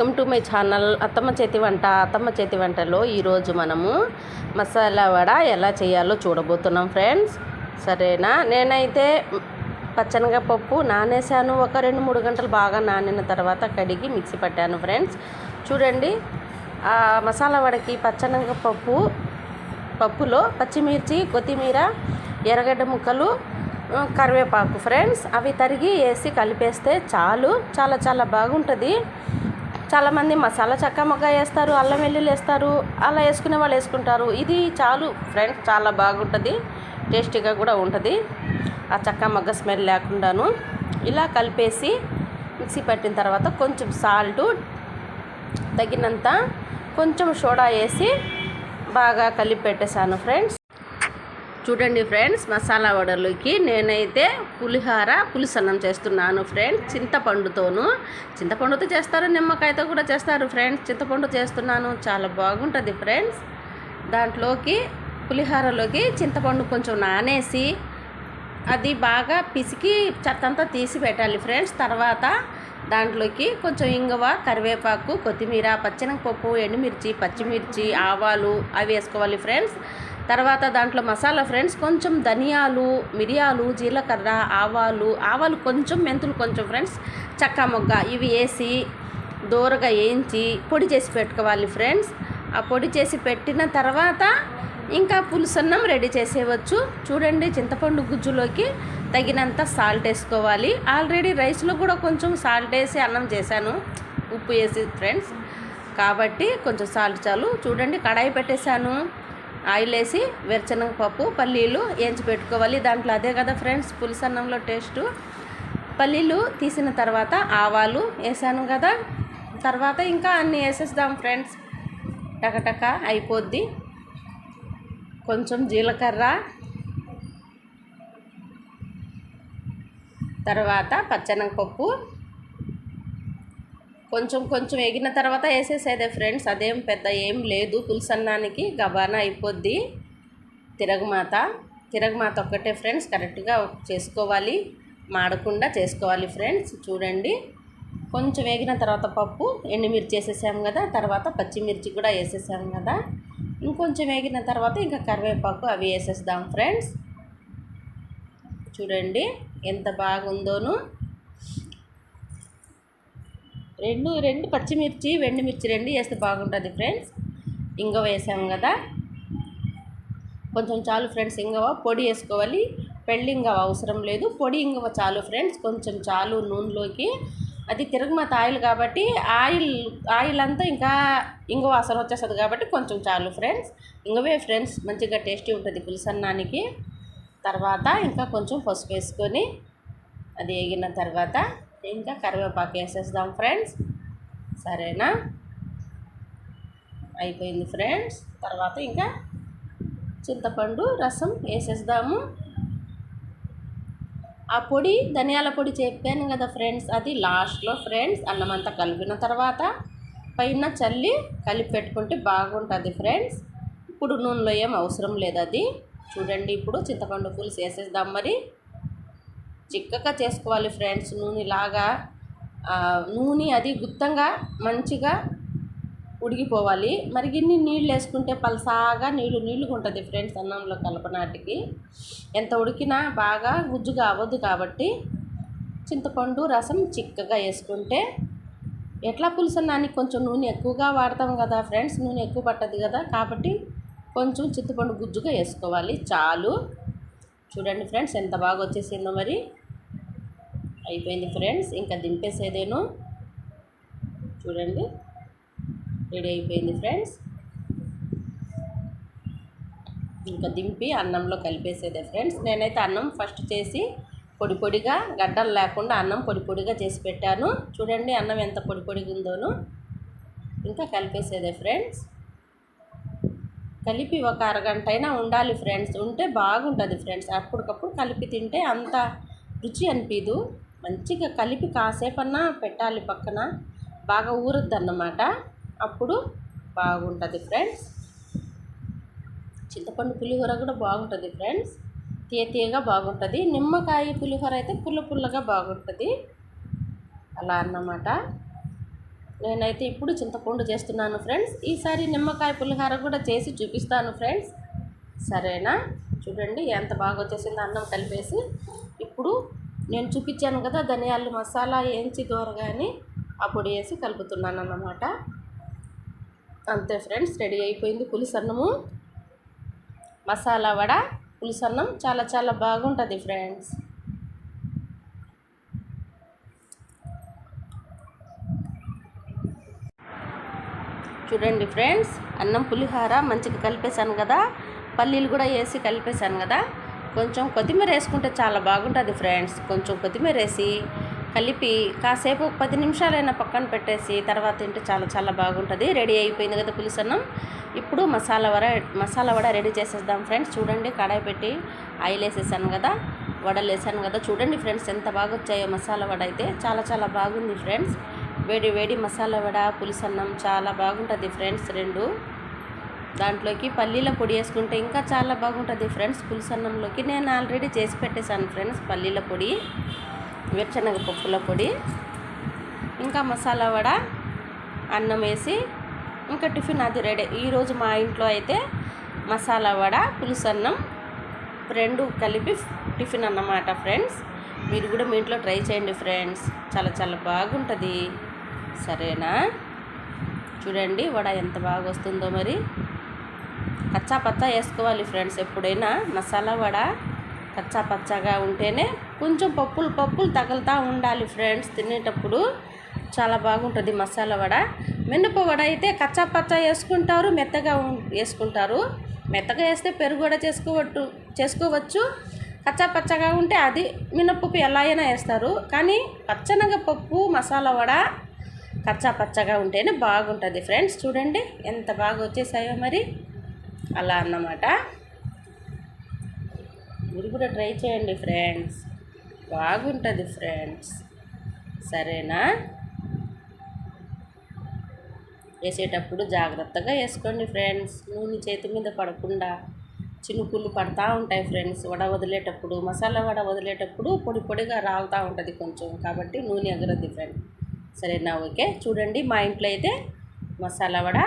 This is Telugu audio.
వెల్కమ్ టు మై ఛానల్ అత్తమ్మ చేతి వంట అత్తమ్మ చేతి వంటలో ఈరోజు మనము మసాలా వడ ఎలా చేయాలో చూడబోతున్నాం ఫ్రెండ్స్. సరేనా? నేనైతే పచ్చనగపప్పు నానేసాను ఒక రెండు మూడు గంటలు బాగా నానిన తర్వాత కడిగి మిక్సీ పట్టాను ఫ్రెండ్స్. చూడండి ఆ మసాలా వడకి పచ్చనగపప్పు పప్పులో పచ్చిమిర్చి కొత్తిమీర ఎర్రగడ్డ ముక్కలు కరివేపాకు ఫ్రెండ్స్. అవి తరిగి వేసి కలిపేస్తే చాలు. చాలా చాలా బాగుంటుంది. చాలామంది మసాలా చక్క మొగ్గ వేస్తారు అల్లం వెల్లుల్లి వేస్తారు అలా వేసుకునే వాళ్ళు వేసుకుంటారు. ఇది చాలు ఫ్రెండ్స్ చాలా బాగుంటుంది టేస్టీగా కూడా ఉంటుంది. ఆ చక్క మొగ్గ స్మెల్ లేకుండాను ఇలా కలిపేసి మిక్సీ పెట్టిన తర్వాత కొంచెం సాల్టు తగినంత కొంచెం సోడా వేసి బాగా కలిపి పెట్టేశాను ఫ్రెండ్స్ చూడండి ఫ్రెండ్స్ మసాలా వడలుకి నేనైతే పులిహార పులిసన్నం చేస్తున్నాను ఫ్రెండ్స్ చింతపండుతోను. చింతపండుతో చేస్తారు నిమ్మకాయతో కూడా చేస్తారు ఫ్రెండ్స్ చింతపండు చేస్తున్నాను చాలా బాగుంటుంది ఫ్రెండ్స్. దాంట్లోకి పులిహారలోకి చింతపండు కొంచెం నానేసి అది బాగా పిసికి చెత్తంతా తీసి పెట్టాలి ఫ్రెండ్స్. తర్వాత దాంట్లోకి కొంచెం ఇంగువ కరివేపాకు కొత్తిమీర పచ్చెనగపప్పు ఎండుమిర్చి పచ్చిమిర్చి ఆవాలు అవి వేసుకోవాలి ఫ్రెండ్స్. తర్వాత దాంట్లో మసాలా ఫ్రెండ్స్ కొంచెం ధనియాలు మిరియాలు జీలకర్ర ఆవాలు ఆవాలు కొంచెం మెంతులు కొంచెం ఫ్రెండ్స్ చక్క మొగ్గ ఇవి వేసి దూరగా వేయించి పొడి చేసి పెట్టుకోవాలి ఫ్రెండ్స్. ఆ పొడి చేసి పెట్టిన తర్వాత ఇంకా పులుసన్నం రెడీ చేసేయవచ్చు. చూడండి చింతపండు గుజ్జులోకి తగినంత సాల్ట్ వేసుకోవాలి. ఆల్రెడీ రైస్లో కూడా కొంచెం సాల్ట్ వేసి అన్నం చేశాను ఉప్పు వేసి ఫ్రెండ్స్. కాబట్టి కొంచెం సాల్ట్ చాలు. చూడండి కడాయి పెట్టేశాను. ఆయిల్ వేసి వేరుశనగపప్పు పల్లీలు వేయించి పెట్టుకోవాలి. దాంట్లో అదే కదా ఫ్రెండ్స్ పులుసన్నంలో టేస్టు. పల్లీలు తీసిన తర్వాత ఆవాలు వేసాను కదా. తర్వాత ఇంకా అన్నీ వేసేద్దాం ఫ్రెండ్స్. టకటక అయిపోద్ది. కొంచెం జీలకర్ర. తర్వాత పచ్చెనగపప్పు. కొంచెం కొంచెం ఎగిన తర్వాత వేసేసేదే ఫ్రెండ్స్. అదేం పెద్ద ఏం లేదు. పులుసన్నానికి గబానా అయిపోద్ది. తిరగమాత. తిరగమాత ఒక్కటే ఫ్రెండ్స్. కరెక్ట్గా చేసుకోవాలి. మాడకుండా చేసుకోవాలి ఫ్రెండ్స్. చూడండి. కొంచెం వేగిన తర్వాత పప్పు ఎండుమిర్చి వేసేసాము కదా. తర్వాత పచ్చిమిర్చి కూడా వేసేసాము కదా. ఇంకొంచెం వేగిన తర్వాత ఇంకా కరివేపాకు అవి వేసేద్దాం ఫ్రెండ్స్. చూడండి. ఎంత బాగుందోనూ. రెండు రెండు పచ్చిమిర్చి వెండిమిర్చి రెండు వేస్తే బాగుంటుంది ఫ్రెండ్స్. ఇంగవ వేసాము కదా. కొంచెం చాలు ఫ్రెండ్స్ ఇంగవ పొడి వేసుకోవాలి. పెళ్ళి ఇంగవ అవసరం లేదు. పొడి ఇంగవ చాలు ఫ్రెండ్స్ కొంచెం చాలు నూనెలోకి. అది తిరగమాత ఆయిల్ కాబట్టి ఆయిల్ ఆయిల్ అంతా ఇంకా ఇంగవ వాసన వచ్చేస్తుంది కాబట్టి కొంచెం చాలు ఫ్రెండ్స్. ఇంగవే ఫ్రెండ్స్ మంచిగా టేస్టీ ఉంటుంది పులుసన్నానికి. తర్వాత ఇంకా కొంచెం పసుపు వేసుకొని అది వేగిన తర్వాత ఇంకా కరివేపాకు వేసేద్దాం ఫ్రెండ్స్. సరేనా? అయిపోయింది ఫ్రెండ్స్. తర్వాత ఇంకా చింతపండు రసం వేసేద్దాము. ఆ పొడి ధనియాల పొడి చెప్పాను కదా ఫ్రెండ్స్ అది లాస్ట్లో ఫ్రెండ్స్ అన్నం అంతా కలిపిన తర్వాత పైన చల్లి కలిపి పెట్టుకుంటే బాగుంటుంది ఫ్రెండ్స్. ఇప్పుడు నూనెలో ఏం అవసరం లేదు అది. చూడండి ఇప్పుడు చింతపండు పులుసు వేసేద్దాం మరి. చిక్కగా చేసుకోవాలి ఫ్రెండ్స్ నూనెలాగా. నూనె అది గుత్తంగా మంచిగా ఉడికిపోవాలి మరి గిన్ని నీళ్ళు వేసుకుంటే పలసాగా నీళ్ళు నీళ్ళుగా ఉంటుంది ఫ్రెండ్స్ అన్నంలో కలపనాటికి. ఎంత ఉడికినా బాగా గుజ్జుగా అవ్వదు కాబట్టి చింతపండు రసం చిక్కగా వేసుకుంటే ఎట్లా పులుసన్నానికి కొంచెం నూనె ఎక్కువగా వాడతాం కదా ఫ్రెండ్స్ నూనె ఎక్కువ పట్టదు కదా కాబట్టి కొంచెం చింతపండు గుజ్జుగా వేసుకోవాలి. చాలు. చూడండి ఫ్రెండ్స్ ఎంత బాగా వచ్చేసిందో మరి. అయిపోయింది ఫ్రెండ్స్. ఇంకా దింపేసేదేను చూడండి. రెడీ అయిపోయింది ఫ్రెండ్స్. ఇంకా దింపి అన్నంలో కలిపేసేదే ఫ్రెండ్స్. నేనైతే అన్నం ఫస్ట్ చేసి పొడి పొడిగా గడ్డలు లేకుండా అన్నం పొడి పొడిగా చేసి పెట్టాను. చూడండి అన్నం ఎంత పొడి పొడిగా ఉందోను. ఇంకా కలిపేసేదే ఫ్రెండ్స్. కలిపి ఒక అరగంట అయినా ఉండాలి ఫ్రెండ్స్. ఉంటే బాగుంటుంది ఫ్రెండ్స్. అప్పటికప్పుడు కలిపి తింటే అంత రుచి అనిపించదు మంచిగా కలిపి కాసేపన్నా పెట్టాలి పక్కన. బాగా ఊరద్దు అన్నమాట అప్పుడు బాగుంటుంది ఫ్రెండ్స్. చింతపండు పులిహోర కూడా బాగుంటుంది ఫ్రెండ్స్. తీయ తీయగా బాగుంటుంది. నిమ్మకాయ పులిహోర అయితే పుల్ల పుల్లగా బాగుంటుంది. అలా అన్నమాట. నేనైతే ఇప్పుడు చింతపండు చేస్తున్నాను ఫ్రెండ్స్. ఈసారి నిమ్మకాయ పులిహోర కూడా చేసి చూపిస్తాను ఫ్రెండ్స్. సరేనా? చూడండి ఎంత బాగా వచ్చేసిందో అన్నం కలిపేసి. ఇప్పుడు నేను చూపించాను కదా ధనియాలు మసాలా ఏంచి దోరగాని ఆ పొడి వేసి కలుపుతున్నాను అన్నమాట. అంతే ఫ్రెండ్స్ రెడీ అయిపోయింది పులిసన్నము మసాలా వడ పులిసన్నం చాలా చాలా బాగుంటుంది ఫ్రెండ్స్. చూడండి ఫ్రెండ్స్ అన్నం పులిహార మంచిగా కలిపేశాను కదా. పల్లీలు కూడా వేసి కలిపేశాను కదా. కొంచెం కొత్తిమీర వేసుకుంటే చాలా బాగుంటుంది ఫ్రెండ్స్. కొంచెం కొత్తిమీర వేసి కలిపి కాసేపు పది నిమిషాలైనా పక్కన పెట్టేసి తర్వాత తింటే చాలా చాలా బాగుంటుంది. రెడీ అయిపోయింది కదా పులుసు అన్నం. ఇప్పుడు మసాలా వడ మసాలా వడ రెడీ చేసేద్దాం ఫ్రెండ్స్. చూడండి కడాయి పెట్టి ఆయిల్ వేసేసాను కదా. వడలు వేసాను కదా. చూడండి ఫ్రెండ్స్ ఎంత బాగా వచ్చాయో మసాలా వడ అయితే. చాలా చాలా బాగుంది ఫ్రెండ్స్. వేడి వేడి మసాలా వడ పులుసన్నం చాలా బాగుంటుంది ఫ్రెండ్స్ రెండు. దాంట్లోకి పల్లీల పొడి వేసుకుంటే ఇంకా చాలా బాగుంటుంది ఫ్రెండ్స్. పులుసు అన్నంలోకి నేను ఆల్రెడీ చేసి పెట్టేశాను ఫ్రెండ్స్ పల్లీల పొడి వేరుశనగ పప్పుల పొడి ఇంకా మసాలా వడ అన్నం వేసి ఇంకా టిఫిన్ అది రెడీ. ఈరోజు మా ఇంట్లో అయితే మసాలా వడ పులుసు అన్నం రెండు కలిపి టిఫిన్ అన్నమాట ఫ్రెండ్స్. మీరు కూడా మీ ఇంట్లో ట్రై చేయండి ఫ్రెండ్స్. చాలా చాలా బాగుంటుంది. సరేనా? చూడండి వడ ఎంత బాగా వస్తుందో మరి. కచ్చా పచ్చా వేసుకోవాలి ఫ్రెండ్స్. ఎప్పుడైనా మసాలా వడ కచ్చా పచ్చాగా ఉంటేనే కొంచెం పప్పులు పప్పులు తగులుతూ ఉండాలి ఫ్రెండ్స్. తినేటప్పుడు చాలా బాగుంటుంది మసాలా వడ. మినప వడ అయితే కచ్చా పచ్చా వేసుకుంటారు మెత్తగా వేసుకుంటారు. మెత్తగా వేస్తే పెరుగు కూడా చేసుకోవచ్చు చేసుకోవచ్చు. కచ్చా పచ్చగా ఉంటే అది మినప్పప్పు ఎలా అయినా వేస్తారు. కానీ పచ్చనగ పప్పు మసాలా వడ కచ్చా పచ్చగా ఉంటేనే బాగుంటుంది ఫ్రెండ్స్. చూడండి ఎంత బాగా వచ్చేసాయో మరి. అలా అన్నమాట. మీరు కూడా ట్రై చేయండి ఫ్రెండ్స్. బాగుంటుంది ఫ్రెండ్స్. సరేనా? వేసేటప్పుడు జాగ్రత్తగా వేసుకోండి ఫ్రెండ్స్. నూనె చేతి మీద పడకుండా చినుకులు పడతా ఉంటాయి ఫ్రెండ్స్. వడ వదిలేటప్పుడు మసాలా వడ వదిలేటప్పుడు పొడి పొడిగా రాలుతూ ఉంటుంది కొంచెం. కాబట్టి నూనె ఎగరద్ది ఫ్రెండ్ సరేనా? ఓకే. చూడండి మా ఇంట్లో అయితే మసాలా వడ